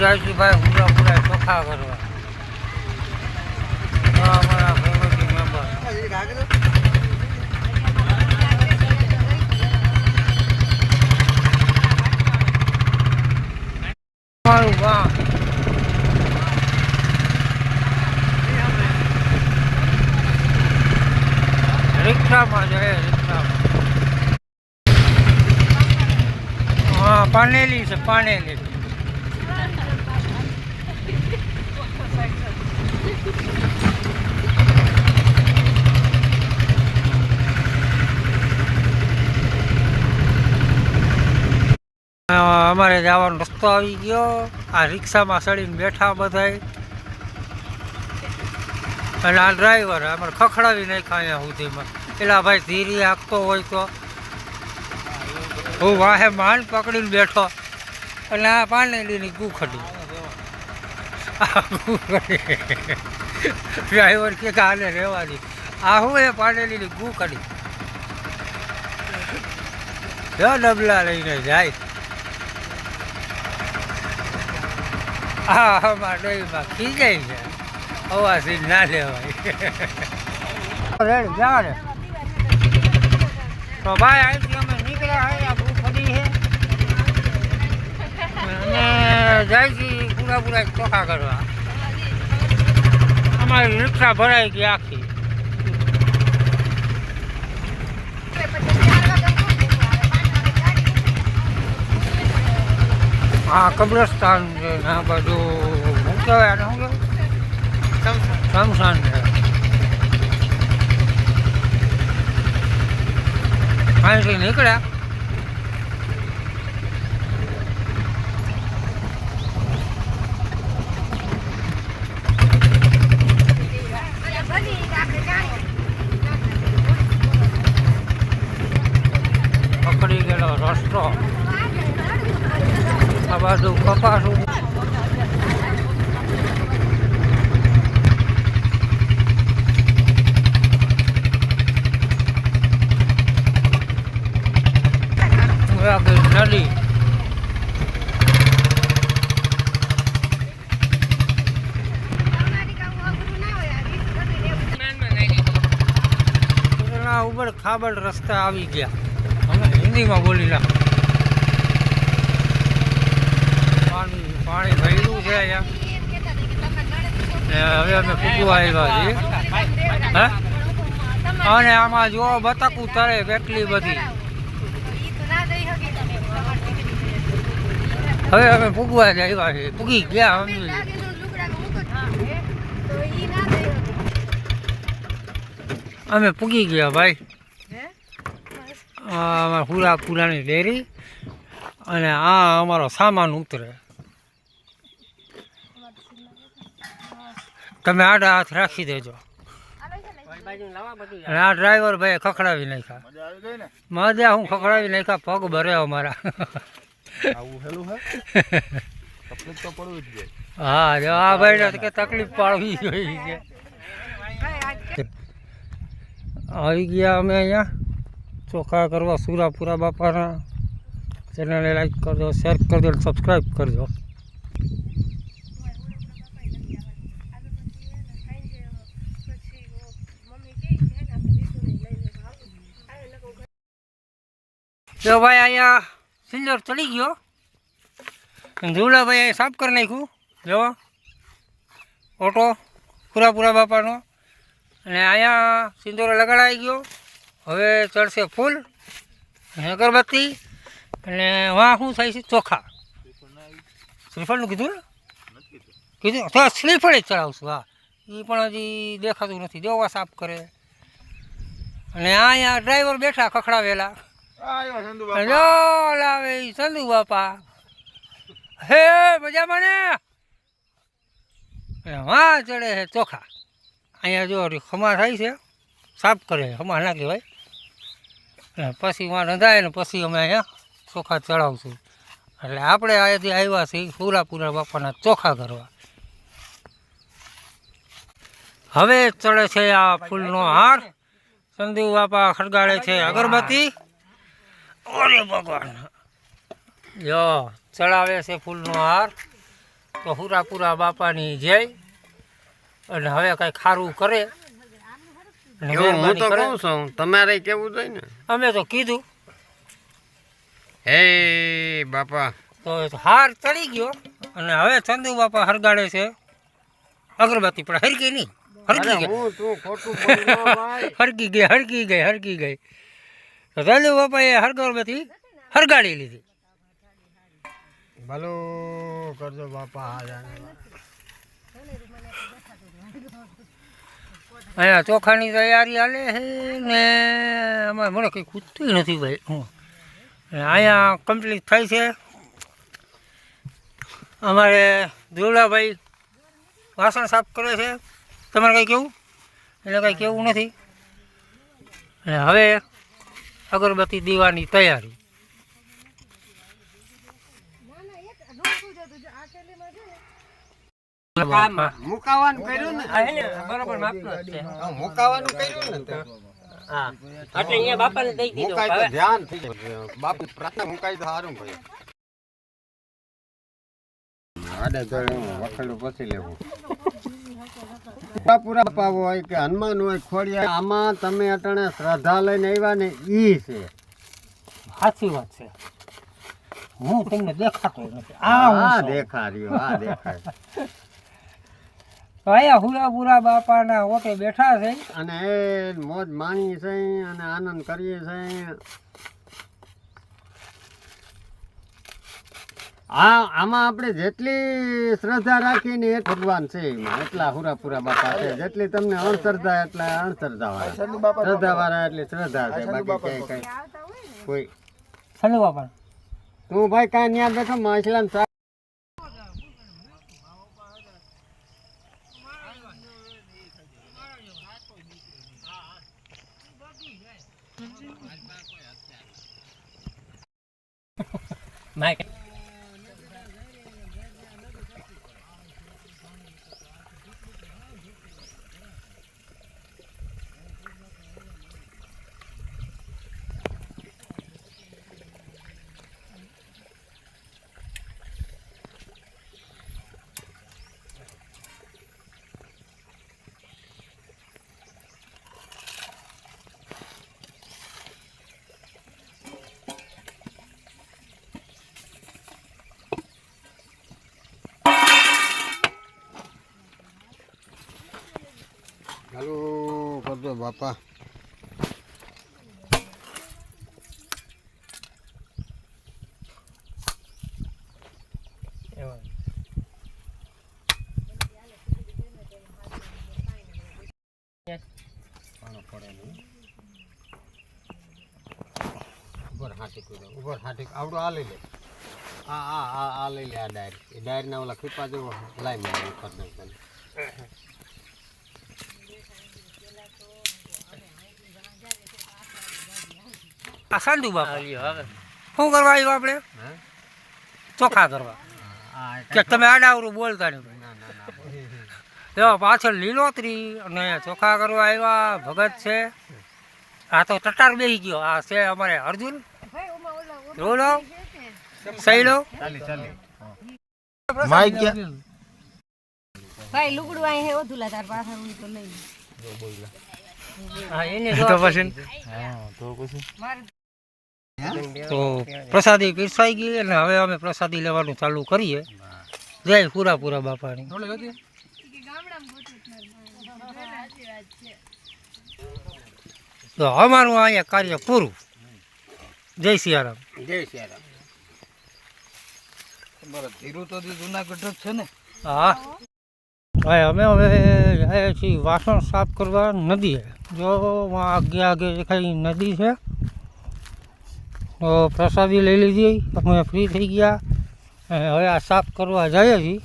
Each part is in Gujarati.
જયશ્રીભાઈ પૂરા પૂરા ચોખા કરવા. અમારા રિક્ષામાં જાય રિક્ષામાં. હા પાનેલી છે પાનેલી. અમારે જવાનો રસ્તો આવી ગયો. આ રિક્ષામાં ચડીને બેઠા બધાય. અને આ ડ્રાઈવર અમારે ખખડાવી નાખ્યા અહીંયા સુધીમાં. પેલા ભાઈ ધીરી હાંકતો હોય તો. હું વાહે માંડ પકડીને બેઠો. અને આ પાનેલીની ગુખડી ગુખડી. ડ્રાઈવર કે કાલે રહેવાની. આ હું એ પાડેલી ગુ જો ડબલા લઈને જાય. હા આમાં ડોહીમાં ખીજાય છે. અવાજથી ના લેવાય. રેડી, જા તો ભાઈ, અહીંથી અમે નીકળ્યા હોય આ ભૂખડી છે અને જાય પૂરા પૂરા ચોખા કરવા અમારી રિક્ષા ભરાઈ ગઈ આખી. આ કબ્રસ્તાન છે, આ બાજુ શું કહેવાય આને શું કહેવાય? છે. અહીંથી નીકળ્યા. પકડી ગયેલો રસ્તો. આ બાજુ કપાસું નદી. ઉપર ખાબડ રસ્તા આવી ગયા. હિન્દીમાં બોલી નાખ પાણી ભર્યું છે અહીંયા. હવે અમે ફૂગવા આવ્યા છીએ. હે? અને આમાં જો બતાકું તરે કેટલી બધી. હવે અમે પૂગવા જ આવ્યા છીએ. પૂગી ગયા અમે. અમે પૂગી ગયા, ભાઈ. આ અમારા પૂરા પૂરાની ડેરી અને આ અમારો સામાન ઉતરે. તમે આડા હાથ રાખી દેજો. આ ડ્રાઈવર ભાઈ ખખડાવી નાખ્યા. મજા હું ખખડાવી નાખ્યા પગ ભરે અમારા. આવું હેલું હે? તકલીફ તો પડવી જ હા જો આ ભાઈને કે તકલીફ પાડવી જોઈએ. છે આવી ગયા અમે અહીંયા. ચોખા કરવા સુરાપુરા બાપાના ચેનલને લાઈક કરજો શેર કરજો અને સબસ્ક્રાઈબ કરજો. જો ભાઈ, અહીંયા સિંજર ચડી ગયો. ધૂળાભાઈ સાફ કરી નાખ્યું. જો, ઓટો પૂરા પૂરા બાપાનો અને અહીંયા સિંદૂર લગાડાઈ ગયો. હવે ચડશે ફૂલ અગરબત્તી અને વાં શું થાય છે? ચોખા. શ્રીફળનું કીધું ને? કીધું? તો શ્રીફળ જ ચડાવશું હા. એ પણ હજી દેખાતું નથી. દેવા સાફ કરે. અને આ અહીંયા ડ્રાઈવર બેઠા ખખડાવેલા. જો લાવે ચંદુ બાપા. હે મજામાં ને? વાં ચડે છે ચોખા. અહીંયા જો ખમા થાય છે. સાફ કરે ખમા ના કહેવાય. અને પછી વાં રંધાય ને પછી અમે અહીંયા ચોખા ચડાવશું. એટલે આપણે અહીંયાથી આવ્યા છીએ પૂરા પૂરા બાપાના ચોખા કરવા. હવે ચડે છે આ ફૂલનો હાર. સંદીવ બાપા ખડગાડે છે અગરબત્તી. ઓરે ભગવાન. જો ચડાવે છે ફૂલનો હાર. તો હુરાપુરા બાપાની જય. અને હવે કાંઈ ખારું કરે. હું તો કહું છું તમારે કેવું જોઈએ ને? અમે તો કીધું. હે બાપા. તો હાર ચડી ગયો. અને હવે ચંદુ બાપા હરગાડે છે. અગરબત્તી પણ હરકી નહીં. હરકી ગઈ. હરકી ગઈ હરકી ગઈ હરકી ગઈ. તો ચંદુ બાપાએ હરગરબત્તી હરગાડી લીધી. ભલો કરજો બાપા હા જાણે. અહીંયા ચોખાની તૈયારી હાલે છે ને અમારે મને કંઈ ખૂટતું નથી ભાઈ. હું અહીંયા કમ્પ્લીટ થાય છે. અમારે દુલાભાઈ વાસણ સાફ કરે છે. તમારે કંઈ કેવું? એટલે કંઈ કેવું નથી. હવે અગરબત્તી દીવાની તૈયારી. મુકાવાનું કર્યું ને? બરોબર માપનો જ છે. મુકાવાનું કર્યું ને હા. એટલે અહીંયા બાપાને દઈ દીધો. હવે ધ્યાન થઈ જાય બાપુ પ્રાર્થના મુકાય તો સારું ભાઈ. આડે તો વખેડું પછી લેવું. પૂરા પાવો હોય કે હનુમાન હોય ખોડિયા આમાં તમે અટાણે શ્રદ્ધા લઈને આવ્યા ને ઈ છે. સાચી વાત છે. હું તમને દેખાતો નથી. આ હું આ છું. દેખા રહ્યો આ દેખાય તો હુરા હુરાપુરા બાપાના ઓકે બેઠા છે. અને એ મોજ માણીએ છે અને આનંદ કરીએ છે. આ આમાં આપણે જેટલી શ્રદ્ધા રાખીને એ ભગવાન છે એમાં એટલા હુરાપુરા બાપા છે. જેટલી તમને અણશ્રદ્ધા એટલા અણશ્રદ્ધા વાળા. શ્રદ્ધા વાળા એટલી શ્રદ્ધા છે બાકી કઈ કઈ કોઈ. સંજુ બાપા. તું ભાઈ કાંઈ ન્યા બેઠો માછલામ સા માઇક ચાલુ કરજો બાપા. ઉપર હાથી કૂદો ઉપર હાથી આવડો આ લઈ લે. આ આ આ લઈ લે આ ડાયર. એ ડાયરના ઓલા ખીપા જેવો લાઈ મારે ઉપર દઉં આ સાંધુ બાપા હવે. શું કરવા આવ્યો આપણે? ચોખા કરવા. આ કે તમે આડાવરું બોલતા નહીં. ના ના ના એવા પાછળ લીલોતરી અને ચોખા કરવા આવ્યા. ભગત છે. આ તો ટટાર બેસી ગયો. આ છે અમારે અર્જુન. રોલો. સૈલો ચાલી ચાલી. માઈક ભાઈ લુગડું આય હે ઓધુલા તાર પાછળ હું તો લઈ હા એને તો પછી તો પ્રસાદી પીરસાઈ ગઈ અને હવે અમે પ્રસાદી લેવાનું ચાલુ કરીએ. જય પૂરા પૂરા બાપાની તો અમારું અહીંયા કાર્ય પૂરું. જય સિયારામ. જય સિયારામ. હા. ભાઈ અમે હવે છીએ વાસણ સાફ કરવા નદીએ. જો આગે આગે દેખાય નદી છે. તો પ્રસાદી લઈ લીધી. અમે ફ્રી થઈ ગયા. અને હવે આ સાફ કરવા જઈએ છીએ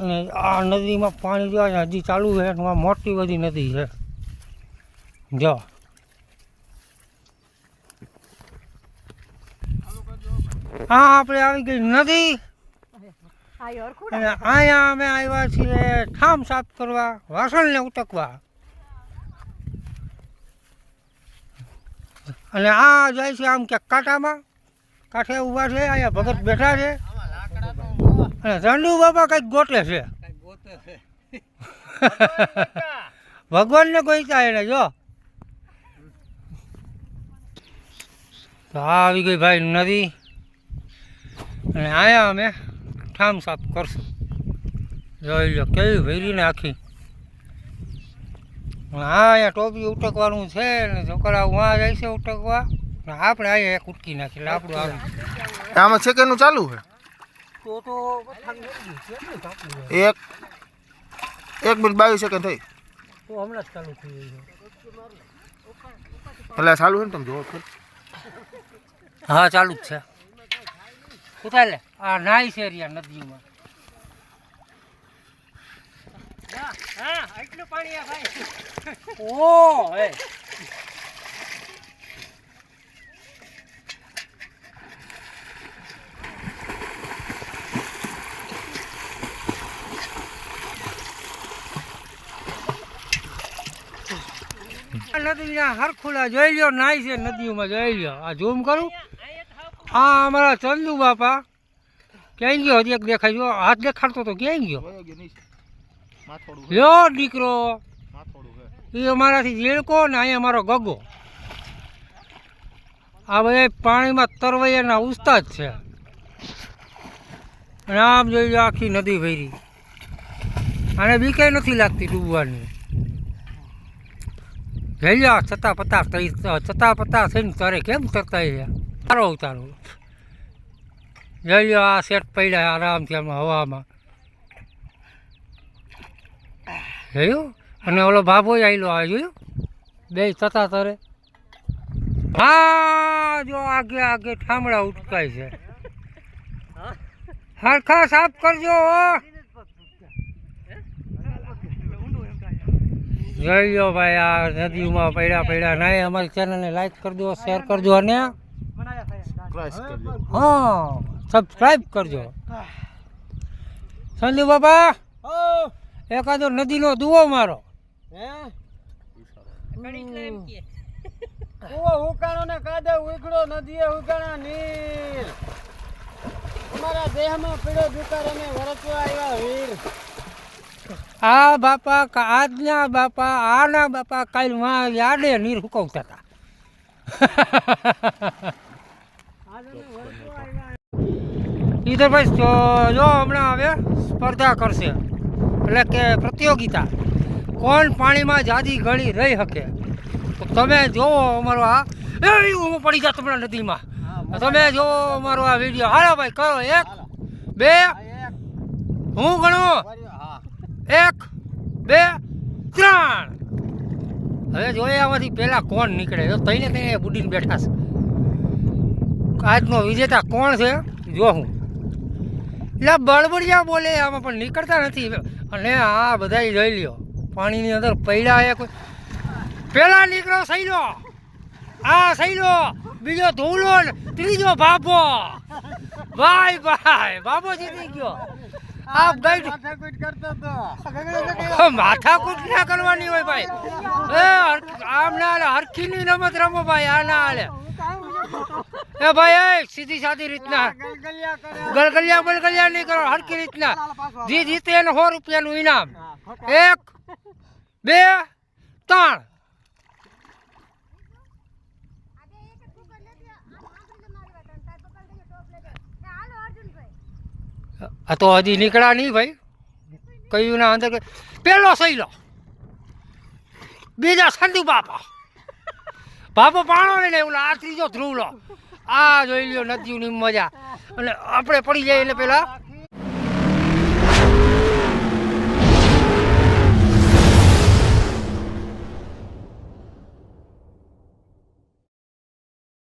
અને આ નદીમાં પાણી જો હજી ચાલુ છે આ મોટી બધી નદી છે. જો. હા આપણે આવી ગઈ નદી. અને અહીંયા અમે આવ્યા છીએ ઠામ સાફ કરવા વાસણને ઉટકવા. અને આ જાય છે આમ ક્યાંક કાંટામાં. કાંઠે ઊભા છે અહીંયા ભગત બેઠા છે. અને રંડુ બાબા કંઈક ગોતે છે. ભગવાનને કોઈ એને જો. તો આ આવી ગઈ ભાઈ નદી. અને આયા અમે ઠામ સાફ કરશું. જોઈ લો કેવી ભેરીને આખી. હા અહીંયા ટોપી ઉટકવાનું છે ને છોકરા ઉहाँ જાય છે ઉટકવા. આપણે અહીંયા એક નાખી આપણું આવી આમાં કેનું ચાલુ છે? એક એક મિનિટ બાવીસ સેકન્ડ થઈ. એટલે ચાલુ છે ને તમે જોવો હા ચાલુ જ છે. ઉતાર લે. આ નાઈ છે નદીમાં હા આ ભાઈ. ઓ હે હરખુલા જોઈ લ્યો, નાય છે નદીઓમાં જોઈ લ્યો. આ ઝૂમ કરું? આ અમારા ચંદુ બાપા. ક્યાંય ગયો હજી એક દેખાય જો હાથ દેખાડતો તો ક્યાંય ગયો? લ્યો દીકરો. એ અમારાથી ઝીણકો ને અહીંયા અમારો ગગો. આ બધા પાણીમાં તરવૈયાના ઉસ્તાદ છે. અને આમ જોઈ આખી નદી ભરી આને બીકાઈ નથી લાગતી ડૂબવાની. જઈયા છતાં પતા થઈ છતાં પતા થઈને તરે કેમ તરતા છે સારો ઉતારો. જઈ લો આ સેટ પડ્યા આરામથી આમાં હવામાં. જોયું અને ઓલો બાબો આવેલો આ જોયું? બે થતા તરે. હા જો આગે આગે ઠામડા ઉટકાય છે. હરખા સાફ કરજો હો. જોઈ લો ભાઈ આ નદીમાં પડ્યા પડ્યા. નહીં અમારી ચેનલને લાઈક કરજો શેર કરજો અને ક્રાશ કરજો. હા સબસ્ક્રાઈબ કરજો. સંજુ બાબા. એકાદો નદીનો દુવો મારો. કુવો હુકાણો ને કાદે ઉઘડો નદીએ હુકાણા નીર. અમારા દેહમાં પીડો દુકાર અમે વરસવા આવ્યા વીર. આ બાપા આજના બાપા આના બાપા કાલમાં યાડે નીર હુકવતા હતા ઈધરભાઈ જો- જો હમણાં હવે સ્પર્ધા કરશે. એટલે કે પ્રતિયોગિતા. કોણ પાણીમાં જાદી ગળી રહી શકે? તો તમે જોવો અમારો આ એ હું પડી જા તમને નદીમાં. તમે જોવો અમારો આ વીડિયો. હાલો ભાઈ કરો એક બે હું ગણું? એક બે ત્રણ. હવે જોઈએ આમાંથી પહેલાં કોણ નીકળે. તો તઈને તઈને બુડીને બેઠા છે. આજનો વિજેતા કોણ છે? જો હું. એટલે બળબડિયા બોલે આમાં પણ નીકળતા નથી. અને આ બધા જોઈ લ્યો. પાણીની અંદર પૈડા એ કોઈ. પેલા નીકળો સૈલો. આ સૈલો. બીજો ધૂલો ત્રીજો બાબો ભાઈ ભાઈ બાબો જીતી ગયો. આ ગાઈડ માથાકૂટ ના કરવાની હોય ભાઈ. એ આમ ના હાલે હરખીની રમત રમો ભાઈ આ ના હાલે. એ ભાઈ એ સીધી સાદી રીતના. ગલગલિયા બલગલિયા નહીં કરો હરકી રીતના. જે જીતે એને સો રૂપિયાનું ઇનામ. એક બે ત્રણ. આ તો હજી નીકળ્યા નહીં ભાઈ. કયું ના અંદર પેલો સૈલો. બીજા સંધુ બાપા. બાપો પાણો લઈને એવું આ ત્રીજો ધ્રુવલો. આ જોઈ લ્યો નદીઓની મજા. અને આપણે પડી જાય એટલે પેલા